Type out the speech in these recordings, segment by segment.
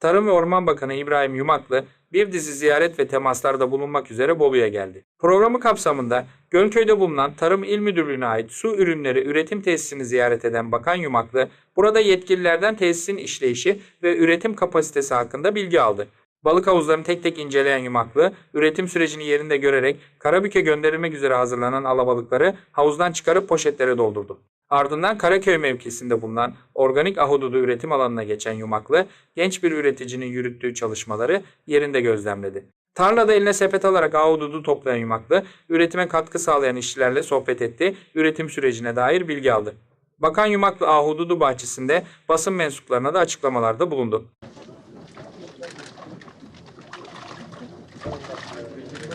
Tarım ve Orman Bakanı İbrahim Yumaklı bir dizi ziyaret ve temaslarda bulunmak üzere Bolu'ya geldi. Programı kapsamında Gölköy'de bulunan Tarım İl Müdürlüğü'ne ait su ürünleri üretim tesisini ziyaret eden Bakan Yumaklı, burada yetkililerden tesisin işleyişi ve üretim kapasitesi hakkında bilgi aldı. Balık havuzlarını tek tek inceleyen Yumaklı, üretim sürecini yerinde görerek Karabük'e gönderilmek üzere hazırlanan alabalıkları havuzdan çıkarıp poşetlere doldurdu. Ardından Karaköy mevkisinde bulunan organik ahududu üretim alanına geçen Yumaklı, genç bir üreticinin yürüttüğü çalışmaları yerinde gözlemledi. Tarlada eline sepet alarak ahududu toplayan Yumaklı, üretime katkı sağlayan işçilerle sohbet etti, üretim sürecine dair bilgi aldı. Bakan Yumaklı ahududu bahçesinde basın mensuplarına da açıklamalarda bulundu.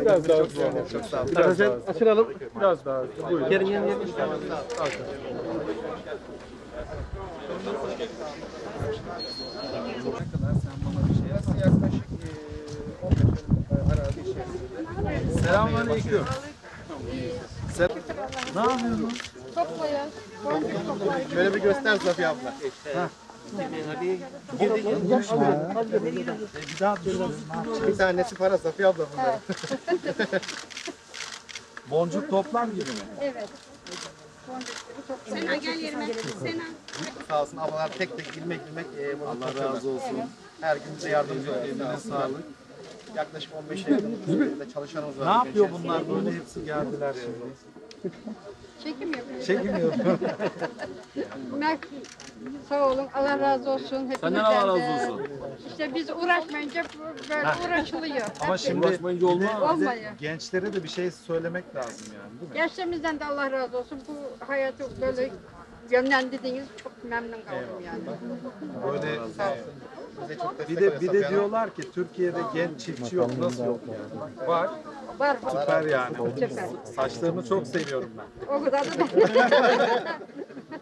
Biraz daha çok Çok sağ olun. Biraz daha açılalım. Biraz daha. Buyurun. Gelin gelin gelin. Selamünaleyküm. Ne yapıyorsun? Toplayın. Şöyle bir göster Safiye abla. Bir tanesi para Safiye abla bunların. Boncuk toplar gibi mi? Evet. Sena gel yerime. Sena. Sağ olsun ablalar tek tek ilmek ilmek e, bunu Allah razı olsun. Her gün bize yardımcı oluyor. sağlık. Yaklaşık 15 yakın çalışanımız var. Ne yapıyor bunlar böyle hepsi geldiler şimdi? Çekim yapıyoruz. Çekmiyor. Mert sağ olun. Allah razı olsun. Hepinizden Senden Allah de. razı olsun. İşte biz uğraşmayınca bu- böyle uğraşılıyor. Ama Hep şimdi Uğraşmayınca olmaz. Olmuyor. gençlere de bir şey söylemek lazım yani değil mi? Gençlerimizden de Allah razı olsun. Bu hayatı böyle yönlendirdiğiniz çok memnun kaldım yani. Böyle bir de bir de diyorlar ki Türkiye'de genç çiftçi yok. Nasıl yok yani? Var. Var var. Süper yani. Süper. Saçlarını çok seviyorum ben. O kadar da ben.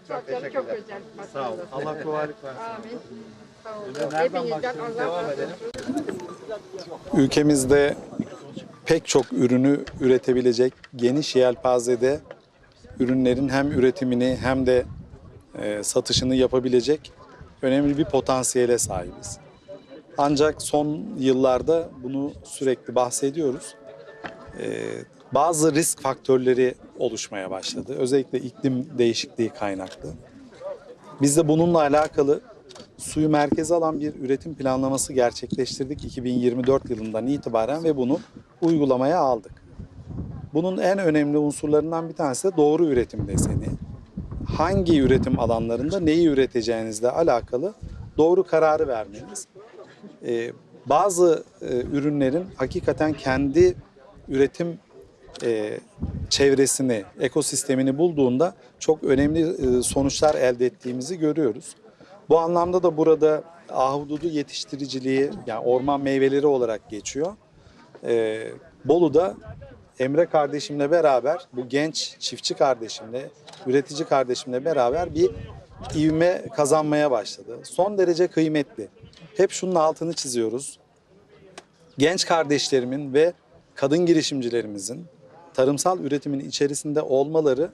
çok, çok, çok güzel. Sağ ol. Allah kolaylık versin. Amin. Sağ olun. Hepinizden Allah razı olsun. ülkemizde pek çok ürünü üretebilecek geniş yelpazede ürünlerin hem üretimini hem de e, satışını yapabilecek önemli bir potansiyele sahibiz. Ancak son yıllarda bunu sürekli bahsediyoruz. E, bazı risk faktörleri oluşmaya başladı. Özellikle iklim değişikliği kaynaklı. Biz de bununla alakalı suyu merkeze alan bir üretim planlaması gerçekleştirdik 2024 yılından itibaren ve bunu uygulamaya aldık. Bunun en önemli unsurlarından bir tanesi de doğru üretim deseni. Hangi üretim alanlarında neyi üreteceğinizle alakalı doğru kararı vermeniz. Ee, bazı e, ürünlerin hakikaten kendi üretim e, çevresini, ekosistemini bulduğunda çok önemli e, sonuçlar elde ettiğimizi görüyoruz. Bu anlamda da burada ahududu yetiştiriciliği yani orman meyveleri olarak geçiyor. Ee, Bolu'da Emre kardeşimle beraber bu genç çiftçi kardeşimle, üretici kardeşimle beraber bir ivme kazanmaya başladı. Son derece kıymetli. Hep şunun altını çiziyoruz. Genç kardeşlerimin ve kadın girişimcilerimizin tarımsal üretimin içerisinde olmaları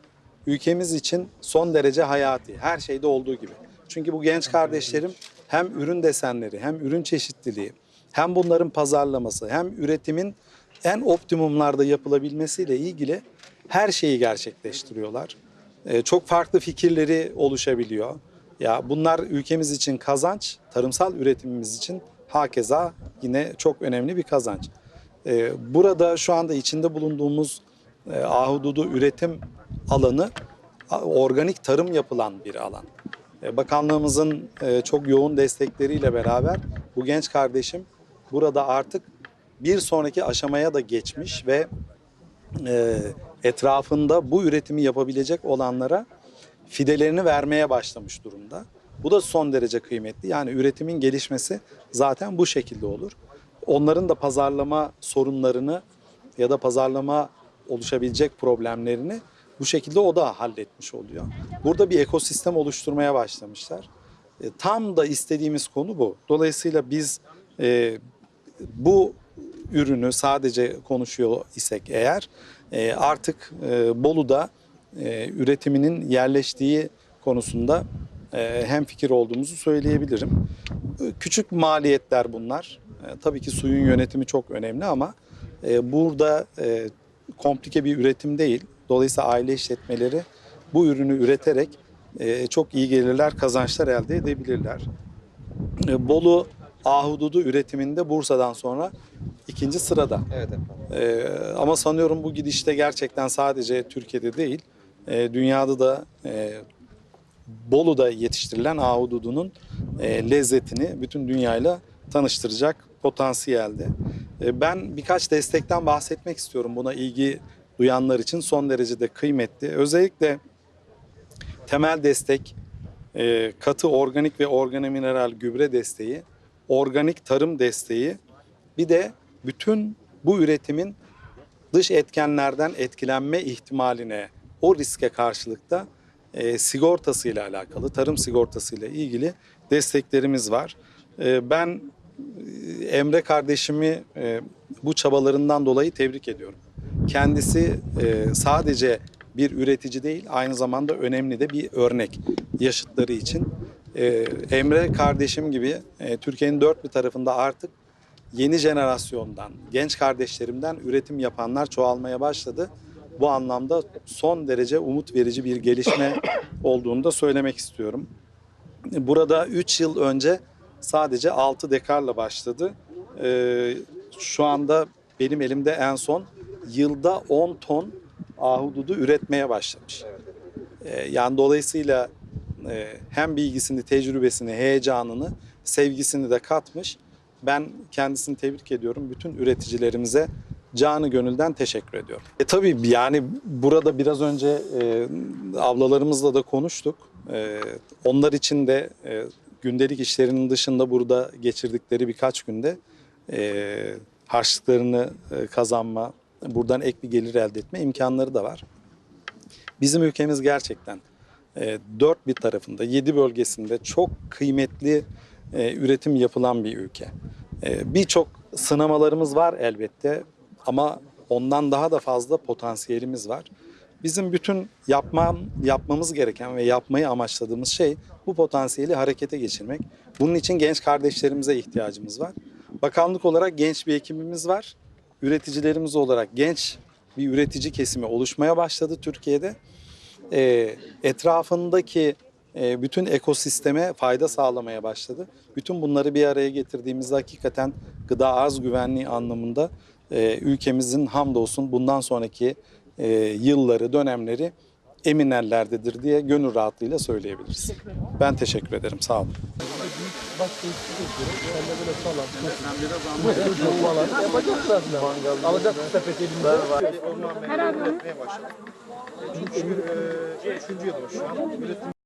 ülkemiz için son derece hayati. Her şeyde olduğu gibi. Çünkü bu genç kardeşlerim hem ürün desenleri, hem ürün çeşitliliği, hem bunların pazarlaması, hem üretimin en optimumlarda yapılabilmesiyle ilgili her şeyi gerçekleştiriyorlar. Ee, çok farklı fikirleri oluşabiliyor. Ya bunlar ülkemiz için kazanç, tarımsal üretimimiz için hakeza yine çok önemli bir kazanç. Ee, Burada şu anda içinde bulunduğumuz e, ahududu üretim alanı organik tarım yapılan bir alan. E, Bakanlığımızın e, çok yoğun destekleriyle beraber bu genç kardeşim burada artık bir sonraki aşamaya da geçmiş ve etrafında bu üretimi yapabilecek olanlara fidelerini vermeye başlamış durumda. Bu da son derece kıymetli. Yani üretimin gelişmesi zaten bu şekilde olur. Onların da pazarlama sorunlarını ya da pazarlama oluşabilecek problemlerini bu şekilde o da halletmiş oluyor. Burada bir ekosistem oluşturmaya başlamışlar. E, tam da istediğimiz konu bu. Dolayısıyla biz e, bu ürünü sadece konuşuyor isek eğer e, artık e, Bolu'da e, üretiminin yerleştiği konusunda e, hem fikir olduğumuzu söyleyebilirim. E, Küçük maliyetler bunlar. E, tabii ki suyun yönetimi çok önemli ama e, burada e, komplike bir üretim değil. Dolayısıyla aile işletmeleri bu ürünü üreterek e, çok iyi gelirler, kazançlar elde edebilirler. E, Bolu ahududu üretiminde Bursa'dan sonra ikinci sırada. Evet efendim. Ee, ama sanıyorum bu gidişte gerçekten sadece Türkiye'de değil, e, dünyada da e, Bolu'da yetiştirilen ahududunun e, lezzetini bütün dünyayla tanıştıracak potansiyelde. E, ben birkaç destekten bahsetmek istiyorum buna ilgi duyanlar için son derece de kıymetli. Özellikle temel destek, e, katı organik ve organomineral gübre desteği, organik tarım desteği, bir de bütün bu üretimin dış etkenlerden etkilenme ihtimaline, o riske karşılıkta e, sigortasıyla alakalı, tarım sigortasıyla ilgili desteklerimiz var. E, ben Emre kardeşimi e, bu çabalarından dolayı tebrik ediyorum. Kendisi e, sadece bir üretici değil, aynı zamanda önemli de bir örnek yaşıtları için. E, Emre kardeşim gibi e, Türkiye'nin dört bir tarafında artık yeni jenerasyondan, genç kardeşlerimden üretim yapanlar çoğalmaya başladı. Bu anlamda son derece umut verici bir gelişme olduğunu da söylemek istiyorum. Burada 3 yıl önce sadece 6 dekarla başladı. Ee, şu anda benim elimde en son yılda 10 ton ahududu üretmeye başlamış. Ee, yani dolayısıyla e, hem bilgisini, tecrübesini, heyecanını, sevgisini de katmış. Ben kendisini tebrik ediyorum. Bütün üreticilerimize canı gönülden teşekkür ediyorum. E tabii yani burada biraz önce e, ablalarımızla da konuştuk. E, onlar için de e, gündelik işlerinin dışında burada geçirdikleri birkaç günde e, harçlıklarını e, kazanma, buradan ek bir gelir elde etme imkanları da var. Bizim ülkemiz gerçekten e, dört bir tarafında, yedi bölgesinde çok kıymetli e, üretim yapılan bir ülke. E, Birçok sınamalarımız var elbette ama ondan daha da fazla potansiyelimiz var. Bizim bütün yapmam, yapmamız gereken ve yapmayı amaçladığımız şey bu potansiyeli harekete geçirmek. Bunun için genç kardeşlerimize ihtiyacımız var. Bakanlık olarak genç bir ekibimiz var. Üreticilerimiz olarak genç bir üretici kesimi oluşmaya başladı Türkiye'de. E, etrafındaki e, bütün ekosisteme fayda sağlamaya başladı. Bütün bunları bir araya getirdiğimizde hakikaten gıda arz güvenliği anlamında e, ülkemizin hamdolsun bundan sonraki e, yılları, dönemleri emin ellerdedir diye gönül rahatlığıyla söyleyebiliriz. Ben teşekkür ederim. Sağ olun. Üçüncü yılım şu an.